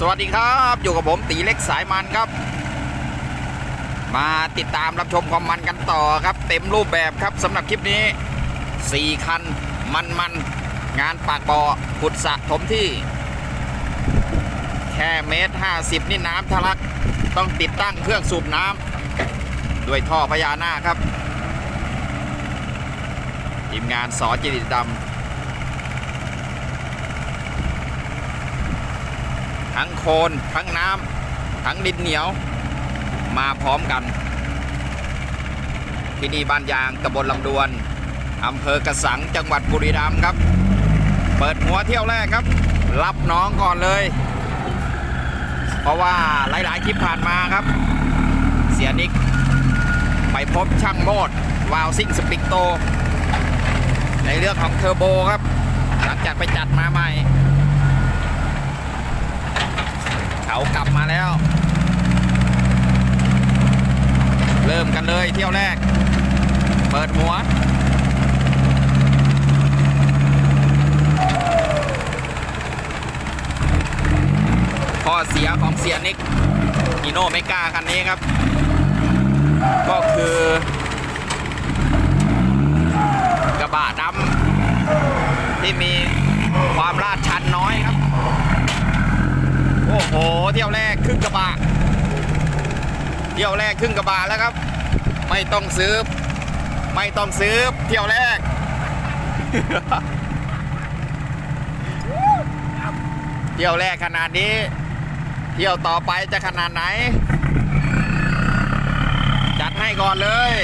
สวัสดีครับ อยู่กับผมตีเล็กสายมันครับ มาติดตามรับชมความมันกันต่อครับ เต็มรูปแบบครับสำหรับคลิปนี้ 4 คันมันมันงานปากบ่อขุดสะถมที่ แค่เมตร 50 นี่น้ำทะลักต้องติดตั้งเครื่องสูบน้ำด้วยท่อพญานาคครับทีมงานสอจิตดำ ทั้งโคลนทั้งน้ำทั้งดินเหนียวมาพร้อมกัน ที่นี่บ้านยางตำบลลำดวนอำเภอกระสังจังหวัดบุรีรัมย์ครับ เปิดหัวเที่ยวแรกครับ รับน้องก่อนเลย เพราะว่าหลายๆคลิปผ่านมาครับ เสียนิก ไปพบช่างโมดวาวซิ่งสปิกโต ในเรื่องของเทอร์โบครับ หลังจากไปจัดมาใหม่ เขากลับมาแล้ว เริ่มกันเลยเที่ยวแรก เปิดหัวข้อเสียของเสียนิกฮีโนไม่กล้าคันนี้ครับ ก็คือกระบะดำที่มีความลาดชันน้อยครับ โอ้โห เที่ยวแรกครึ่งกระบะ เที่ยวแรกครึ่งกระบะแล้วครับ ไม่ต้องซื้อ ไม่ต้องซื้อ เที่ยวแรก เที่ยวแรกขนาดนี้ เที่ยวต่อไปจะขนาดไหน จัดให้ก่อนเลย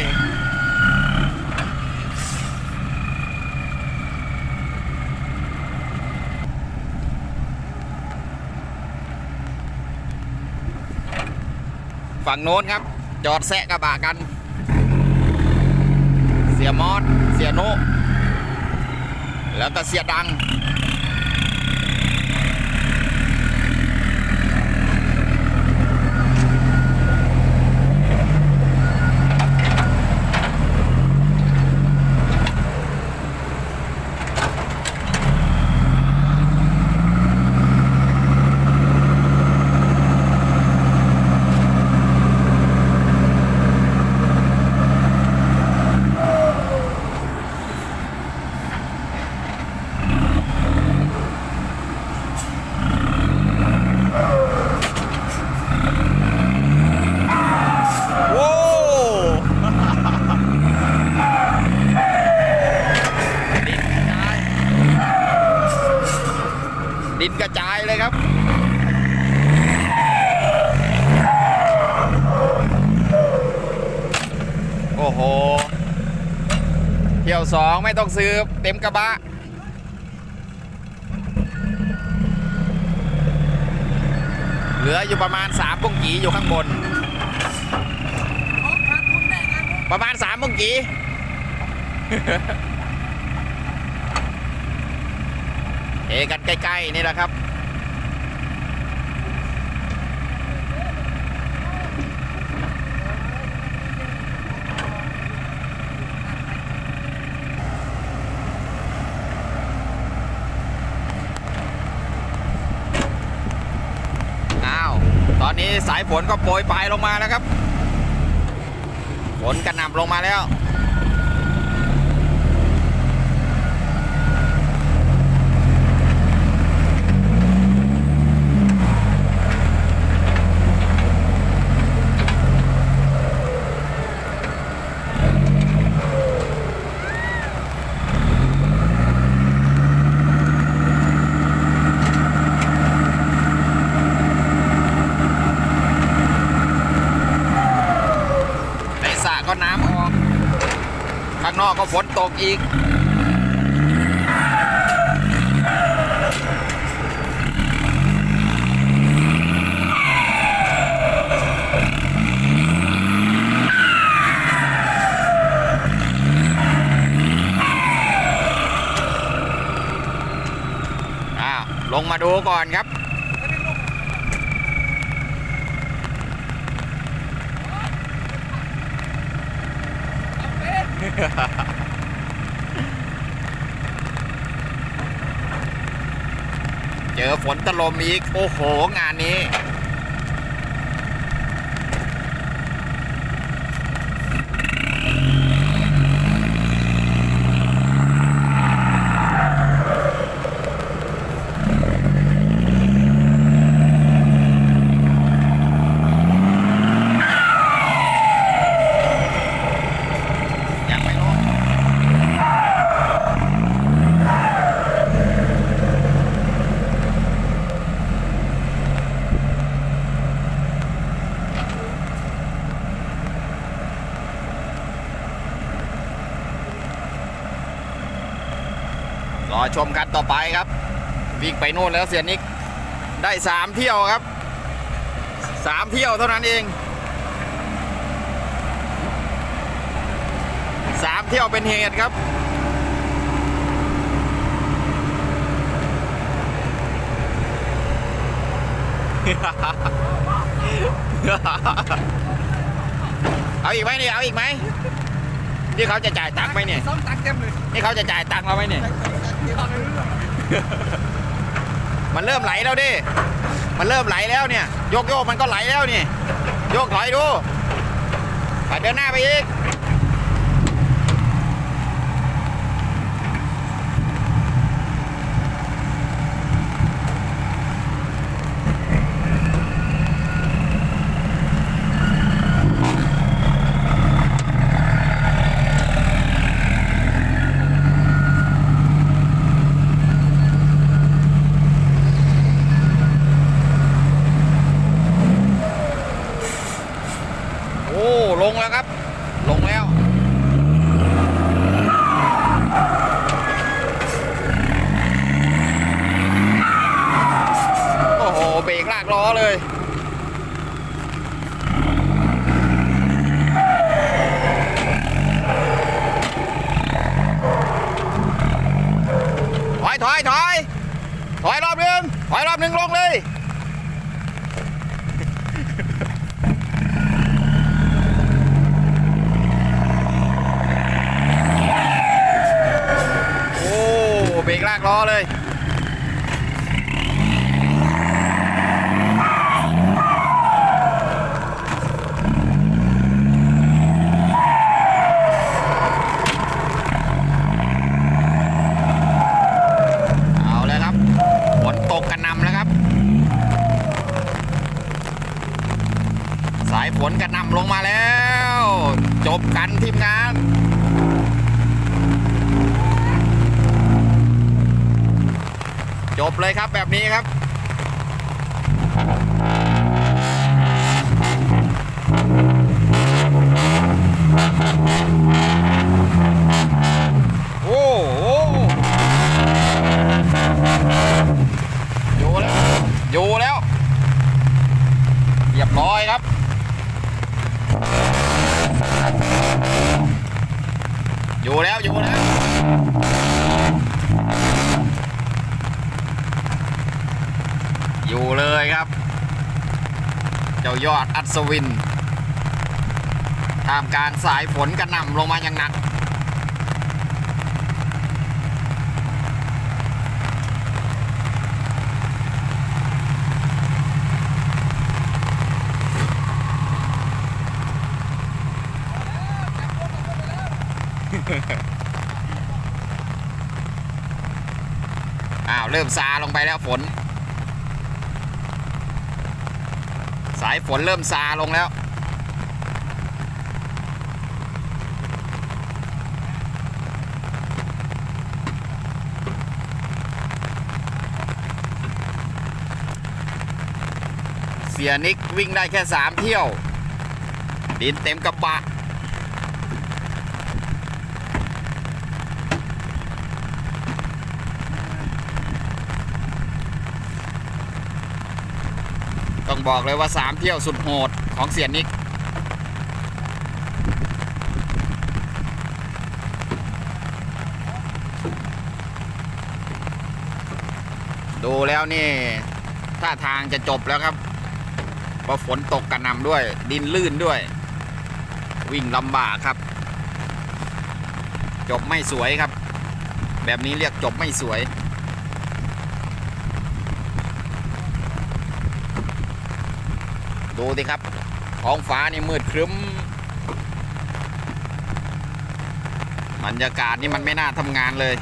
ฝั่งโน้นครับ จอดแซะกระบะกัน เสียมอสเสียโนแล้วก็เสียดัง โว้ ดินกระจาย ดินกระจายเลยครับ โอ้โห เที่ยวส องไม่ต้องซื้อเต็มกระบะเหลืออยู่ประมาณ3ปุ้งกีอยู่ข้างบน ประมาณ3ปุ้งกีเอกันใกล้ ๆ นี่แหละครับ อ้าว ตอนนี้ สายฝนก็โปรยปลายลงมาแล้วครับ ฝนกระหน่ำลงมาแล้ว ในสระก็น้ำออก ข้างนอ กอีกอ้าวลงมาดูก่อนครับ อ เจอฝนตะ ลมอีก โอ้โห งานนี้ รอชมกันต่อไปครับ วิ่งไปโน่นแล้วเสียนิกได้สามเที่ยวครับสามเที่ยวเท่านั้นเองสามเที่ยวเป็นเหตุครับเอาอีกไหมนี่เอาอีกไหม ที่เขาจะจ่ายตังค์ไหมเนี่ย ซ้อมตักเต็มเลยนี่เขาจะจ่ายตังค์เราไหมเนี่ยเดี๋ยวเราไม่รู้เรื่องมันเริ่มไหลแล้วดิ มันเริ่มไหลแล้วเนี่ย โยกโยกมันก็ไหลแล้วนี่ โยกถอยดูไปเดินหน้าไปอีก โอ้ ลงแล้วครับ ลงแล้ว โอ้โห เบรกลากล้อเลย ถอยถอยถอยถอยรอบหนึ่งถอยรอบหนึ่งลงเลย โอ้ เบรก ล้อเลยเอาเลยฝนตกกระนำแล้วครับสายฝนกระนำลงมาแล้ว จบกันทีมงาน จบเลยครับแบบนี้ครับโอ้โหอยู่แล้วอยู่แล้วเรียบร้อยครับอยู่แล้วอยู่แล้ว อยู่เลยครับ เจ้ายอดอัศวินท่ามกางสายฝนกระหน่ำลงมาอย่างหนัก อ้าว เริ่มซาลงไปแล้วฝน สายฝนเริ่มซาลงแล้ว เสียนิกวิ่งได้แค่สามเที่ยว ดินเต็มกระบะ บอกเลยว่าสามเที่ยวสุดโหดของเสียนิกดูแล้วนี่ท่าทางจะจบแล้วครับเพราะฝนตกกระนำด้วย ดินลื่นด้วย วิ่งลำบากครับ จบไม่สวยครับ แบบนี้เรียกจบไม่สวย ดูสิครับท้องฟ้านี่มืดครึ้มบรรยากาศนี่มันไม่น่าทำงานเลย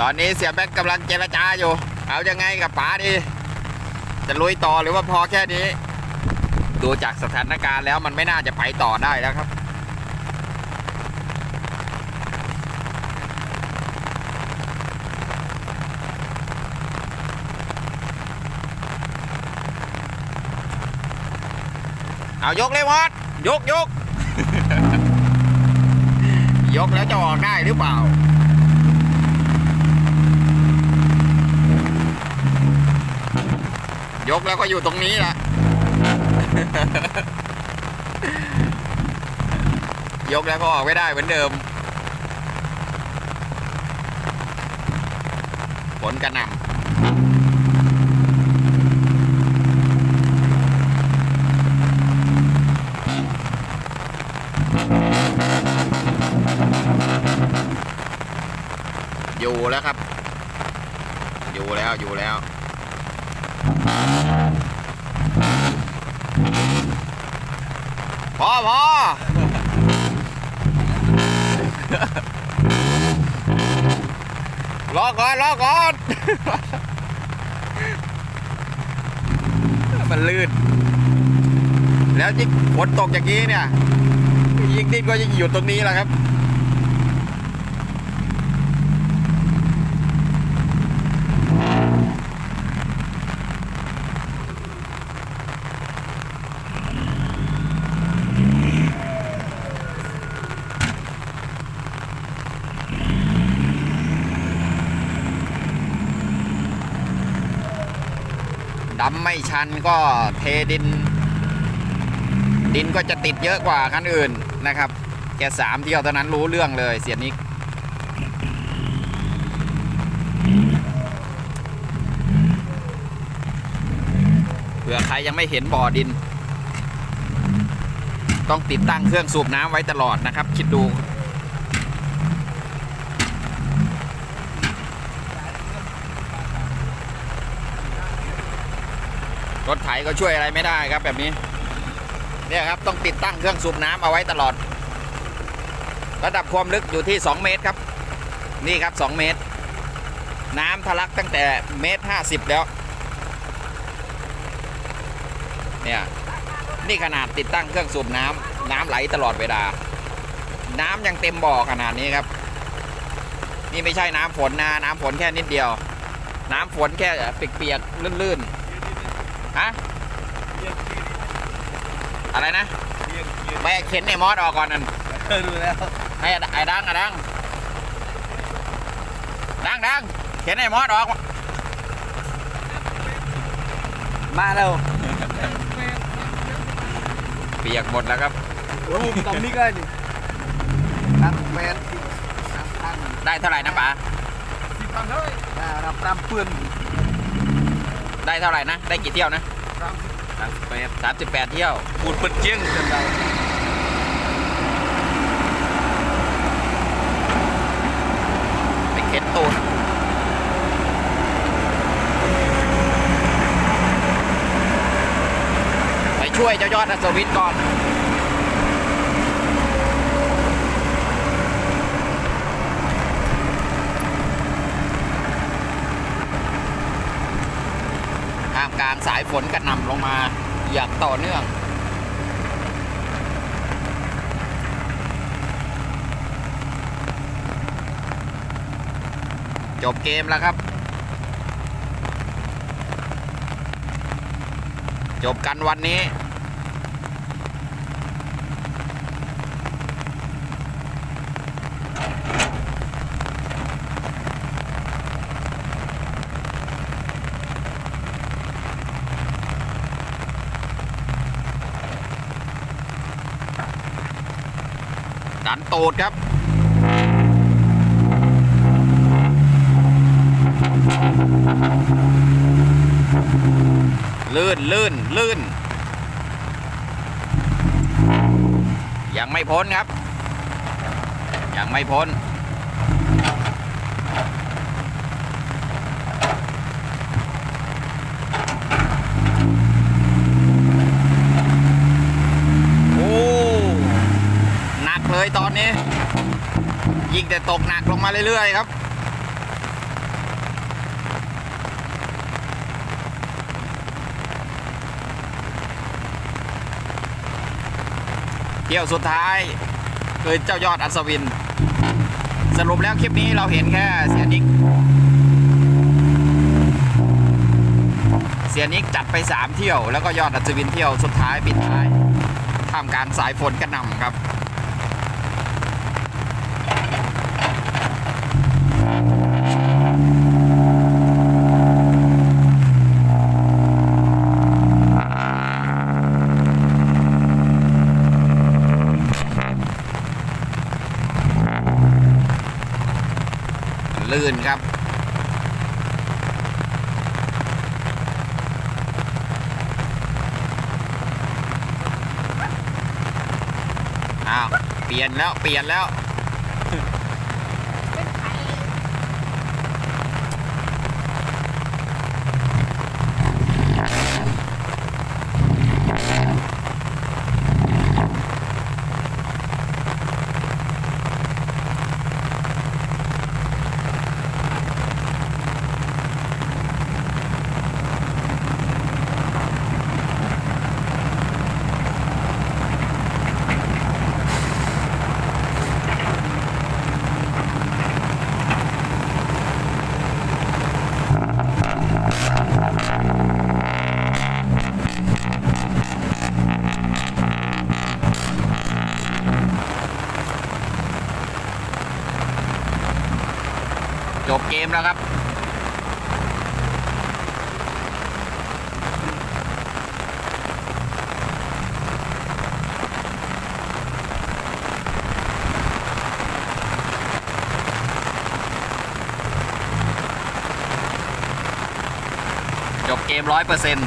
ตอนนี้เสียแบ็กกำลังเจรจาอยู่ เอายังไงกับป๋าดี จะลุยต่อหรือว่าพอแค่นี้ ดูจากสถานการณ์แล้วมันไม่น่าจะไปต่อได้แล้วครับ เอายกเลยมอดยกยกยกแล้วจะออกได้หรือเปล่า ยกแล้วก็อยู่ตรงนี้แหละยกแล้วก็ออกไม่ได้เหมือนเดิม ผลกระหน่ำ อยู่แล้วครับ อยู่แล้วอยู่แล้ว พอพอรอก่อนรอก่อน มันลื่น แล้วยิ่ฝนตกอย่างนี้เนี่ย ยิ่งดิ้นก็ยิ่งอยู่ตรงนี้แหละครับดำไม่ชันก็เทดิน ดินก็จะติดเยอะกว่าคันอื่น นะครับ แค่สามเที่ยวเท่านั้นรู้เรื่องเลยเสียนิกเผื่อใครยังไม่เห็นบ่อดิน ต้องติดตั้งเครื่องสูบน้ำไว้ตลอดนะครับ คิดดูรถไถก็ช่วยอะไรไม่ได้ครับแบบนี้ เนี่ยครับต้องติดตั้งเครื่องสูบน้ำเอาไว้ตลอด ระดับความลึกอยู่ที่ 2 เมตรครับ นี่ครับ 2 เมตร น้ำทะลักตั้งแต่เมตรห้าสิบแล้ว เนี่ยนี่ขนาดติดตั้งเครื่องสูบน้ำน้ำไหลตลอดเวลา น้ำยังเต็มบ่อขนาดนี้ครับ นี่ไม่ใช่น้ำฝนนะน้ำฝนแค่นิดเดียว น้ำฝนแค่เปียกๆลื่นๆฮะ อะไรนะไปเข็นไอ้มอสออกก่อนนั่นดูแล้วให้ไอ้ดังไอ้ดังดังดังเข็นไอ้มอสออก มาแล้วเปียกหมดแล้วครับโอ้โหตรงนี้ก็นี่ตั้งแปดสิบสามพันได้เท่าไหร่นะป๋าสิบพันเท่าไหร่รับตามเปื้อนได้เท่าไหร่นะ ได้กี่เที่ยวนะสามสิบ สามสิบแปดสามสิบแปดเที่ยวปูดเปิดเจียงจนได้ไปเข็นตูนไปช่วยเจ้ายอดอัศวินก่อน กลางสายฝนกระหน่ำลงมาอย่างต่อเนื่อง จบเกมแล้วครับ จบกันวันนี้ ดันโตดครับลื่นลื่นลื่น ยังไม่พ้นครับ ยังไม่พ้น ยิ่งแต่ตกหนักลงมาเรื่อยๆครับเที่ยวสุดท้ายคือเจ้ายอดอัศวิน สรุปแล้วคลิปนี้เราเห็นแค่เสียนิก เสียนิกจัดไป 3 เที่ยว แล้วก็ยอดอัศวินเที่ยวสุดท้ายปิดท้ายท่ามกางสายฝนกระหน่ำครับ ลื่ นครับอ้าวเปลี่ยนแล้วเปลี่ยนแล้ว จบ เกมแล้วครับจบเกมร้อยเปอร์เซ็นต์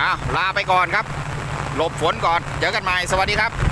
อ้าวลา ไปก่อนครับ หลบฝนก่อน เจอกันใหม่ สวัสดีครับ